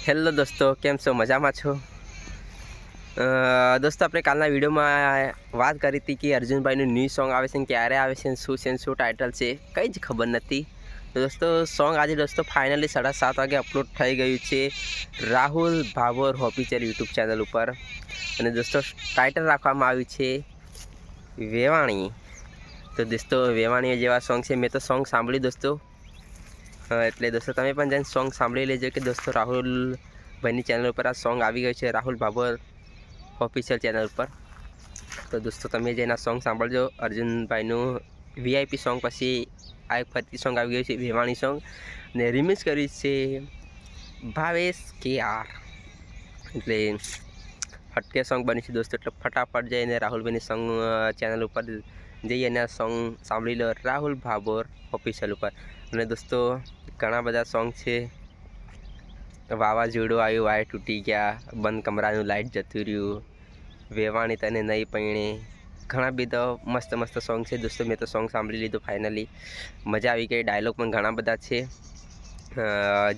Hello દોસ્તો, કેમ છો? મજામાં છો? દોસ્તો, આપણે કાલના વિડીયોમાં વાત કરી હતી કે અર્જુનભાઈનું ન્યૂ સોંગ આવે છે ને ક્યારે આવે છે શું છે શું ટાઇટલ છે, કંઈ જ ખબર નથી. દોસ્તો સોંગ આજે દોસ્તો ફાઇનલી સાડા સાત વાગે અપલોડ થઈ ગયું છે Rahul Bhabhor official YouTube channel ઉપર. અને દોસ્તો ટાઇટલ રાખવામાં આવ્યું છે વેવાણી. તો દોસ્તો, વેવાણીએ જેવા સોંગ છે, મેં તો સોંગ સાંભળ્યું દોસ્તો. એટલે દોસ્તો તમે પણ જઈને સોંગ સાંભળી લેજો કે દોસ્તો રાહુલ ભાઈની ચેનલ ઉપર આ સોંગ આવી ગયું છે, રાહુલ ભાભોર ઓફિશિયલ ચેનલ ઉપર. તો દોસ્તો તમે જઈને આ સોંગ સાંભળજો, અર્જુનભાઈનું વીઆઈપી સોંગ પછી આ એક ફરતી સોંગ આવી ગયું છે વેવાણી સોંગ ને રિમિક્સ કર્યું છે ભાવેશ કે આર એટલે હટકે સોંગ બની છે દોસ્તો, એટલે ફટાફટ જઈને રાહુલભાઈની સોંગ ચેનલ ઉપર જઈ અને આ સોંગ સાંભળી લો રાહુલ ભાભોર ઓફિશિયલ ઉપર. અને દોસ્તો, ઘણા બધા સોંગ છે. વાવાઝોડું આવ્યું, વાયર તૂટી ગયા, બંધ કમરાનું લાઇટ જતું રહ્યું, વેવાણી તને નહીં પૈણે. ઘણા બધા મસ્ત મસ્ત સોંગ છે. દોસ્તો, મેં તો સોંગ સાંભળી લીધું ફાઇનલી મજા આવી ગઈ. ડાયલોગ પણ ઘણા બધા છે.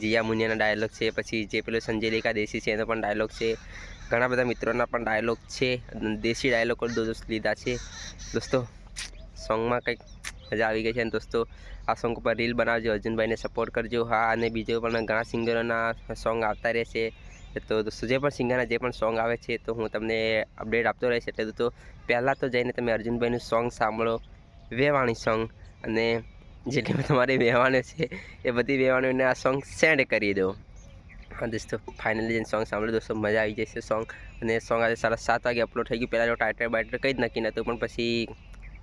જીયા મુનિયાના ડાયલોગ છે, પછી જે પેલો સંજય લેખા દેશી છે, એનો પણ ડાયલોગ છે. ઘણા બધા મિત્રોના પણ ડાયલોગ છે. દેશી ડાયલોગ દોસ્ત લીધા છે. દોસ્તો સોંગમાં કંઈક મજા આવી ગઈ છે. અને દોસ્તો, આ સોંગ ઉપર રીલ બનાવજો. અર્જુનભાઈને સપોર્ટ કરજો. હા, અને બીજો પણ ઘણા સિંગરોના સોંગ આવતા રહેશે. તો દોસ્તો, જે પણ સિંગરના જે પણ સોંગ આવે છે, તો હું તમને અપડેટ આપતો રહીશ. એટલે દોસ્તો, પહેલાં તો જઈને તમે અર્જુનભાઈનું સોંગ સાંભળો. વેવાણી સોંગ. અને જેટલી પણ તમારી વેવાણીઓ છે, એ બધી વેવાણીઓને આ સોંગ સેન્ડ કરી દો. હા, દોસ્તો ફાઇનલી જઈને સોંગ સાંભળો. દોસ્તો, મજા આવી જશે સોંગ. અને સોંગ આજે સાડા સાત વાગે અપલોડ થઈ ગયું. પહેલાં જો ટાઇટર બાઇટર કંઈ જ નક્કી નહોતું, પણ પછી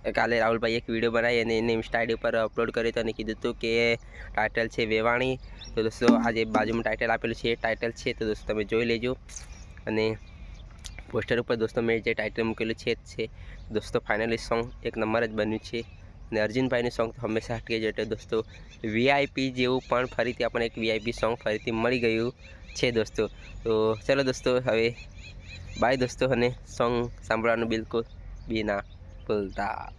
કાલે રાહુલભાઈ એક વીડિયો બનાવી અને એને ઇન્સ્ટા આઈડી ઉપર અપલોડ કર્યો હતો અને કીધું હતું કે ટાઇટલ છે વેવાણી. તો દોસ્તો, આજે બાજુમાં ટાઇટલ આપેલું છે, એ ટાઇટલ છે. તો દોસ્તો, તમે જોઈ લેજો. અને પોસ્ટર ઉપર દોસ્તો, મેં જે ટાઇટલ મૂકેલું છે જ છે. દોસ્તો ફાઇનલી સોંગ એક નંબર જ બન્યું છે. અને અર્જુનભાઈનું સોંગ તો હંમેશા હટકે જ એટલે દોસ્તો વીઆઈપી જેવું પણ ફરીથી આપણને એક વીઆઈપી સોંગ ફરીથી મળી ગયું છે દોસ્તો. તો ચલો દોસ્તો, હવે બાય દોસ્તો, અને સોંગ સાંભળવાનું બિલકુલ બી ના 不打